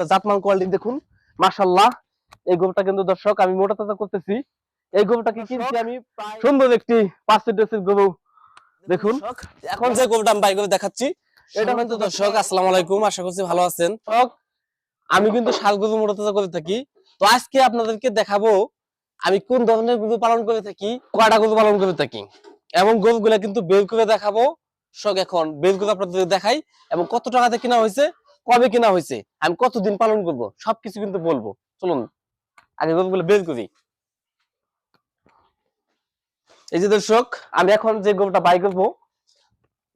গোবরটা জাতমান কোয়ালিটি দেখুন। মাশাল্লাহ এই গোবরটা কিন্তু দর্শক আমি মোটা তাজা করতেছি। এই গোবরটাকে কিনছি আমি? সুন্দর একটি পার্সেন্টেজের গোবর। দেখুন। এখন যে গোবরটা আমি বাই করে দেখাচ্ছি এটা কিন্তু দর্শক আসসালামু আলাইকুম আশা করছি ভালো আছেন। আমি কিন্তু শাল গরু মোটা তাজা করে থাকি। তো আজকে আপনাদেরকে দেখাবো আমি কোন ধরনের গরু পালন করে থাকি কয়টা গরু পালন করে থাকি। এবং গরুগুলা কিন্তু বের করে দেখাবো। সব এখন বের করে আপনাদের দেখাই এবং কত টাকাতে কেনা হয়েছে কবে কেনা হয়েছে আমি কতদিন পালন করব, সবকিছু কিন্তু বলব। চলুন, আগে গরুগুলো বের করি। এই যে দর্শক, আমি এখন যে গরুটা বাই করব,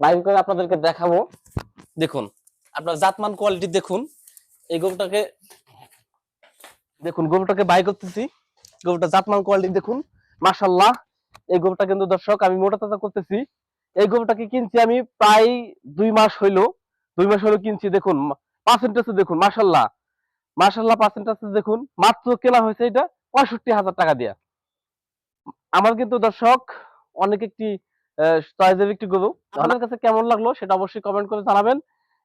বাই করে আপনাদেরকে দেখাবো। দেখুন, আপনার জাতমান কোয়ালিটি দেখুন। এই গরুটাকে দেখুন গরুটাকে বাই করতেছি। গরুটা জাতমান কোয়ালিটি দেখুন। মাশাল্লাহ এই গরুটা কিন্তু দর্শক, আমি মোটা তাজা করতেছি। এই গরুটাকে কিনছি আমি প্রায় দুই মাস হইল। দুই মাস হলো কিনছি দেখুন পার্সেন্টেজ দেখুন মাশাল্লাহ। মাশাল্লাহ পার্সেন্টেজ দেখুন মাত্র কেনা হয়েছে এটা পঁয়ষট্টি হাজার টাকা দিয়া। আমার কিন্তু দর্শক অনেক একটি চয়েসের একটি গরু। আপনার কাছে কেমন লাগল সেটা অবশ্যই কমেন্ট করে জানাবেন।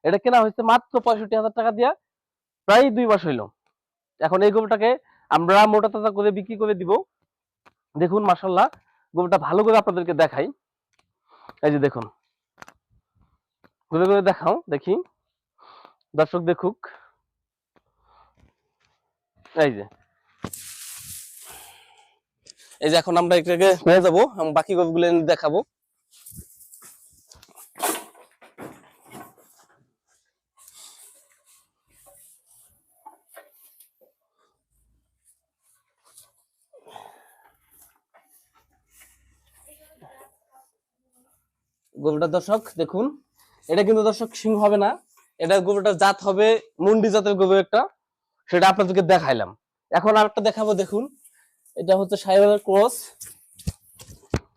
এটা কেনা হয়েছে মাত্র পঁয়ষট্টি হাজার টাকা দিয়া প্রায় দুই মাস হইল। এখন এই গরুটাকে আমরা মোটা তাজা করে বিক্রি করে দিব। দেখুন মাসাল্লাহ গরুটা ভালো করে আপনাদেরকে দেখাই। এই যে দেখুন। ঘুরে ঘুরে দেখাও, দেখি। দর্শক দেখুক। এই যে। এই যে এখন আমরা এটাকে নিয়ে যাব বাকি গরুগুলো দেখাবো। গরুটা দর্শক দেখুন। এটা কিন্তু দর্শক সিং হবে না। এটা গরুটার জাত হবে, মুন্ডি জাতের গরু একটা। সেটা আপনাদেরকে দেখাইলাম। এখন আরেকটা দেখাবো, দেখুন। এটা হচ্ছে সাইবারের ক্রস।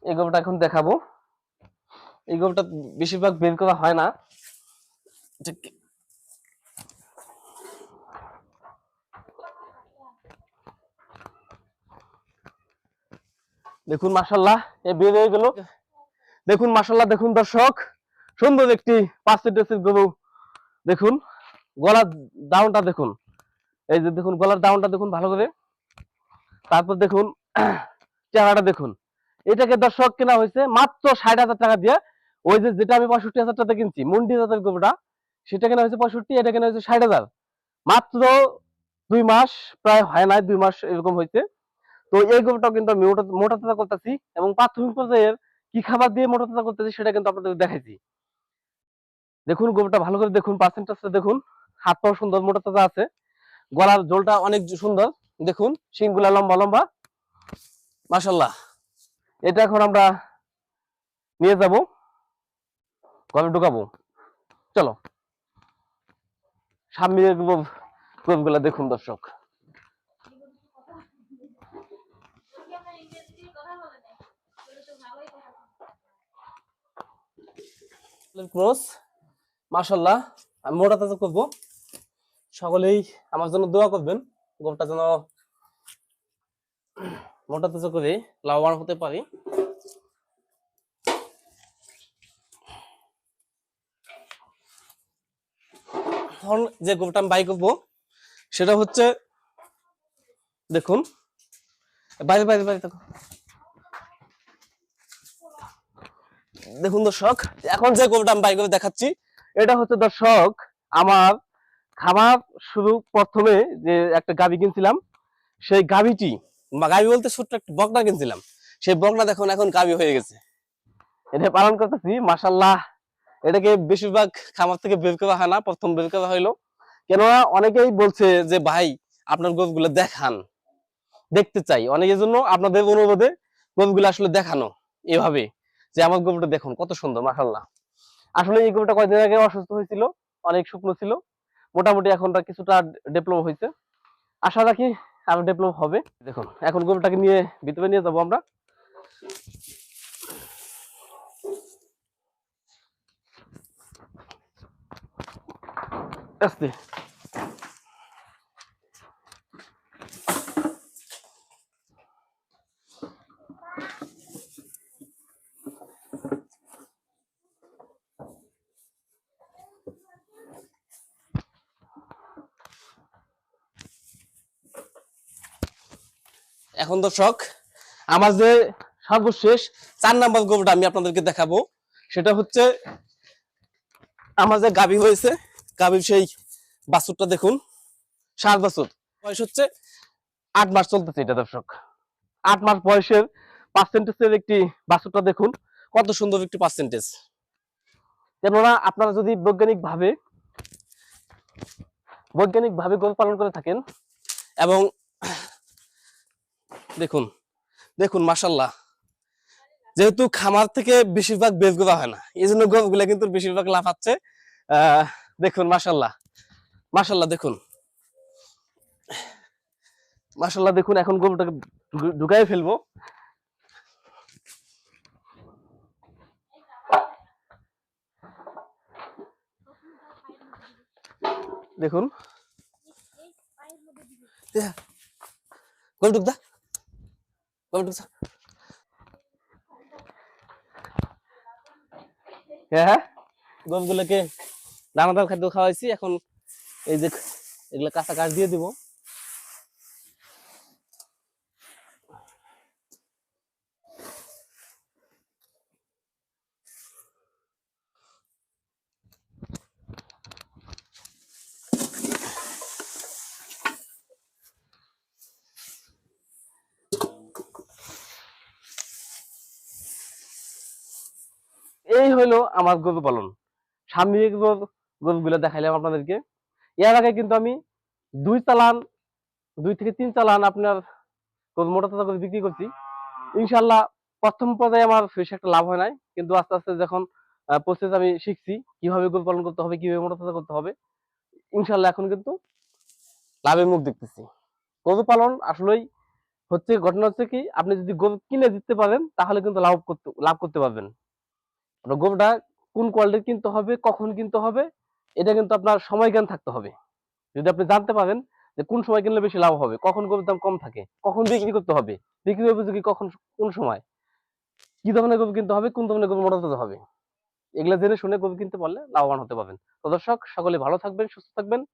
এই গরুটা এখন দেখাবো। এই গরুটা বেশিরভাগ বের করা হয় না। দেখুন মাসাল্লাহ এ বের হয়ে গেল। দেখুন মাসাল্লাহ দেখুন, দর্শক। সুন্দর একটি পার্সেন্টেজের গরু দেখুন, গলার ডাউনটা দেখুন। এই যে দেখুন, গলার ডাউনটা দেখুন ভালো করে। তারপর দেখুন, চেহারাটা দেখুন। এটাকে দর্শক কেনা হয়েছে মাত্র ষাট হাজার টাকা দিয়ে। ওই যে যেটা আমি পঁয়ষট্টি হাজার টাকা কিনছি, মুন্ডি জাতের গরুটা, সেটা কেনা হয়েছে পঁয়ষট্টি, এটা কেনা হয়েছে ষাট হাজার। মাত্র দুই মাস, প্রায় হয় নাই, দুই মাস এরকম হয়েছে। তো এই গরুটাও কিন্তু আমি মোটা তাজা করতেছি এবং প্রাথমিক পর্যায়ের কি খাবার দিয়ে মোটা তাজা করতেছি সেটা কিন্তু আপনাদের দেখাইছি। দেখুন গরুটা ভালো করে দেখুন পার্সেন্টেজটা দেখুন। হাত পাও সুন্দর, মোটা তাজা আছে। গলার জোলটা অনেক সুন্দর। দেখুন, শিংগুলা লম্বা লম্বা। মাশাল্লাহ এটা এখন আমরা নিয়ে যাব। ঘরে ঢুকাবো। চলো। সামনের গরুগুলা দেখুন, দর্শক। ক্রস মাশাল্লাহ আমি মোটা তাজা করব। সকলেই আমার জন্য দোয়া করবেন, গরুটা যেন মোটা তাজা করে লাভবান হতে পারি। যে গরুটা আমি বাই করব, সেটা হচ্ছে, দেখুন, বাইরে বাইরে বাইরে, দেখো। দেখুন দর্শক, এখন যে গরুটা আমি বাই করে দেখাচ্ছি এটা হচ্ছে দর্শক আমার খাবার শুরু প্রথমে যে একটা গাবি কিনছিলাম, সেই গাবিটি বা গাবি বলতে ছোট্ট একটা বকনা কিনছিলাম। সেই বকনা দেখুন, এখন গাবি হয়ে গেছে। এটা পালন করতেছি মাসাল্লাহ এটাকে বেশিরভাগ খামার থেকে বের করা হয় না, প্রথম বের করা হইল। কেননা অনেকেই বলছে যে, ভাই, আপনার গরুগুলো দেখান, দেখতে চাই। অনেকের জন্য আপনাদের অনুরোধে গরুগুলো আসলে দেখানো, এভাবে যে আমার গরুটা দেখুন, কত সুন্দর মাসাল্লাহ আসলে এই গরুটা কয়েকদিন আগে অসুস্থ হয়েছিল, অনেক শুকনো ছিল, মোটামুটি এখন কিছুটা ডেভেলপ হয়েছে। আশা রাখি আরও ডেভেলপ হবে। দেখুন, এখন গরুটাকে নিয়ে ভিতরে নিয়ে যাব আমরা। আস্তে। এখন দর্শক, আমার যে সর্বশেষ চার নাম্বার গরুটা আমি আপনাদেরকে দেখাবো, সেটা হচ্ছে আমার যে গাভী হয়েছে, গাভীর সেই বাছুরটা দেখুন সাত বছর। বয়স হচ্ছে আট মাস চলতেছে এটা দর্শক। আট মাস বয়সের পার্সেন্টেজের একটি বাছুরটা দেখুন, কত সুন্দর একটি পার্সেন্টেজ কেননা আপনারা যদি বৈজ্ঞানিক ভাবে বৈজ্ঞানিক ভাবে গরু পালন করে থাকেন, এবং দেখুন দেখুন মাসাল্লাহ যেহেতু খামার থেকে বেশিরভাগ বেচ করা হয় না এই জন্য গরুগুলা কিন্তু বেশিরভাগ লাফাচ্ছে। দেখুন মাসাল্লাহ মাসাল্লাহ দেখুন। মাসাল্লাহ দেখুন, এখন গরুটাকে ঢুকাই ফেলব। দেখুন। গরু ঢুক দা গরু ঢুক দা। হ্যাঁ গরুগুলোকে দানাদার খাদ্য খাওয়াইছি এখন এই যে এগুলো কাঁচা কাঠ দিয়ে দিব। এই হলো আমার গরু পালন। স্বামীর গরুগুলো দেখাইলাম আপনাদেরকে। এর আগে কিন্তু আমি দুই চালান, দুই থেকে তিন চালান আপনার গরু মোটা তাজা করে বিক্রি করছি। ইনশাল্লাহ প্রথম পর্যায়ে আমার বেশি একটা লাভ হয় নাই। কিন্তু আস্তে আস্তে যখন প্রসেস আমি শিখছি, কীভাবে গরু পালন করতে হবে, কীভাবে মোটা তাজা করতে হবে ইনশাল্লাহ এখন কিন্তু লাভের মুখ দেখতেছি। গরু পালন আসলেই হচ্ছে, ঘটনা হচ্ছে কি, আপনি যদি গরু কিনে দিতে পারেন, তাহলে কিন্তু লাভ করতে লাভ করতে পারবেন। আপনার কোন কোয়ালিটির কিনতে হবে, কখন কিনতে হবে, এটা কিন্তু আপনার সময় জ্ঞান থাকতে হবে। যদি আপনি জানতে পারেন যে কোন সময় কিনলে বেশি লাভ হবে, কখন গরুর দাম কম থাকে, কখন বিক্রি করতে হবে বিক্রি উপযোগী কখন, কোন সময়, কি ধরনের গরু কিনতে হবে, কোন ধরনের গরু মোটা তাজা হবে, এগুলো জেনে শুনে গরু কিনতে পারলে লাভবান হতে পারবেন। তো দর্শক, সকলে ভালো থাকবেন, সুস্থ থাকবেন।